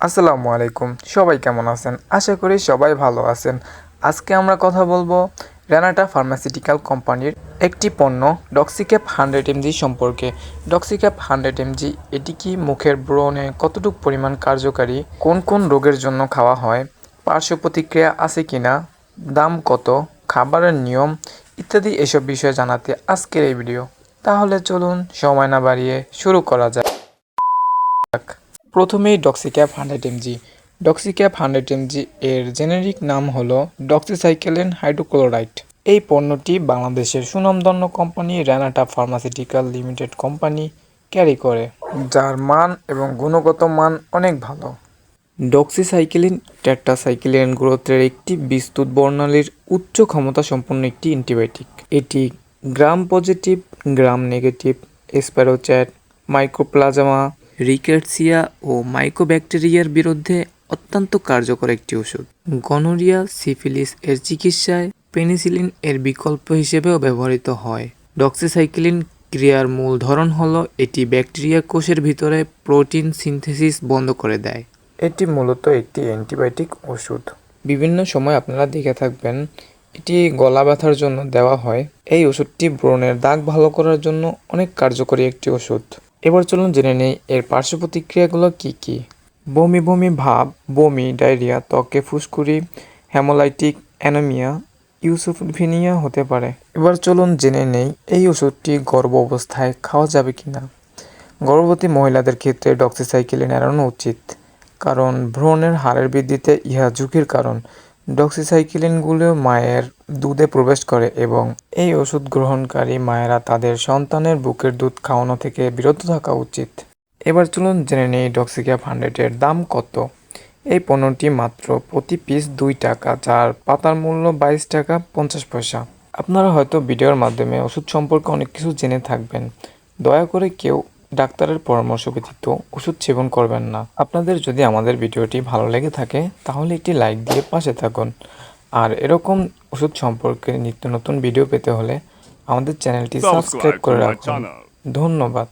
আসসালামু আলাইকুম। সবাই কেমন আছেন? আশা করি সবাই ভালো আছেন। আজকে আমরা কথা বলব রেনাটা ফার্মাসিউটিক্যাল কোম্পানির একটি পণ্য ডক্সিক্যাপ হান্ড্রেড এমজি সম্পর্কে। ডক্সিক্যাপ হান্ড্রেড এমজি, এটি কি মুখের ব্রণে কতটুকু পরিমাণ কার্যকারী? কোন কোন রোগের জন্য খাওয়া হয়? পার্শ্ব প্রতিক্রিয়া আছে কিনা? দাম কত? খাবারের নিয়ম ইত্যাদি এসব বিষয়ে জানাতে আজকের এই ভিডিও। তাহলে চলুন সময় না বাড়িয়ে শুরু করা যাক। প্রথমেই Doxicap hundred MG Doxicap hundred MG এর জেনেরিক নাম হলো ডক্সিসাইকেলিন হাইড্রোক্লোরাইড এই পণ্যটি বাংলাদেশের সুনামধন্য company Renata pharmaceutical limited company carry করে, যার মান এবং গুণগত মান অনেক ভালো। ডক্সিসাইক্লিন টেট্রাসাইক্লিন গ্রোথের একটি বিস্তৃত বর্ণালীর উচ্চ ক্ষমতা সম্পন্ন একটি অ্যান্টিবায়োটিক এটি gram positive gram negative spirochaete mycoplasma rickettsia ও মাইকোব্যাকটেরিয়ার বিরুদ্ধে অত্যন্ত কার্যকর একটি ওষুধ। গনোরিয়া সিফিলিস এর চিকিৎসায় পেনিসিলিন এর বিকল্প হিসেবেও ব্যবহৃত হয়। ডক্সিসাইক্লিন ক্রিয়ার মূল ধরন হল, এটি ব্যাকটেরিয়া কোষের ভিতরে প্রোটিন সিনথেসিস বন্ধ করে দেয়। এটি মূলত একটি অ্যান্টিবায়োটিক ওষুধ। বিভিন্ন সময় আপনারা দেখে থাকবেন, এটি গলা ব্যথার জন্য দেওয়া হয়। এই ওষুধটি ব্রণের দাগ ভালো করার জন্য অনেক কার্যকরী একটি ওষুধ। এবার চলুন জেনে নেই এর পার্শ্ব প্রতিক্রিয়াগুলো কী কী। বমি বমি ভাব, বমি, ডায়রিয়া, ত্বকে ফুসকুড়ি হ্যামোলাইটিক অ্যানোমিয়া ইউসোফিনিয়া হতে পারে। এবার চলুন জেনে নেই এই ওষুধটি গর্ভ অবস্থায় খাওয়া যাবে কিনা। গর্ভবতী মহিলাদের ক্ষেত্রে ডক্সিসাইক্লিন এড়ানো উচিত, কারণ ভ্রূণের হারের বৃদ্ধিতে ইহা ঝুঁকির কারণ। ডক্সিসাইক্লিনগুলো মায়ের দুধে প্রবেশ করে এবং এই ওষুধ গ্রহণকারী মায়েরা তাদের সন্তানের বুকের দুধ খাওয়ানো থেকে বিরত থাকা উচিত। এবার চলুন জেনে নেই ডক্সিক্যাপ হান্ড্রেডের দাম কত। এই পণ্যটি মাত্র প্রতি পিস দুই টাকা, যার পাতার মূল্য বাইশ টাকা পঞ্চাশ পয়সা। আপনারা হয়তো ভিডিওর মাধ্যমে ওষুধ সম্পর্কে অনেক কিছু জেনে থাকবেন। দয়া করে কেউ ডাক্তারের পরামর্শ ব্যতীত ওষুধ সেবন করবেন না। আপনাদের যদি আমাদের ভিডিওটি ভালো লেগে থাকে তাহলে একটি লাইক দিয়ে পাশে থাকুন। আর এরকম ওষুধ সম্পর্কে নিত্য নতুন ভিডিও পেতে হলে আমাদের চ্যানেলটি সাবস্ক্রাইব করে রাখুন। ধন্যবাদ।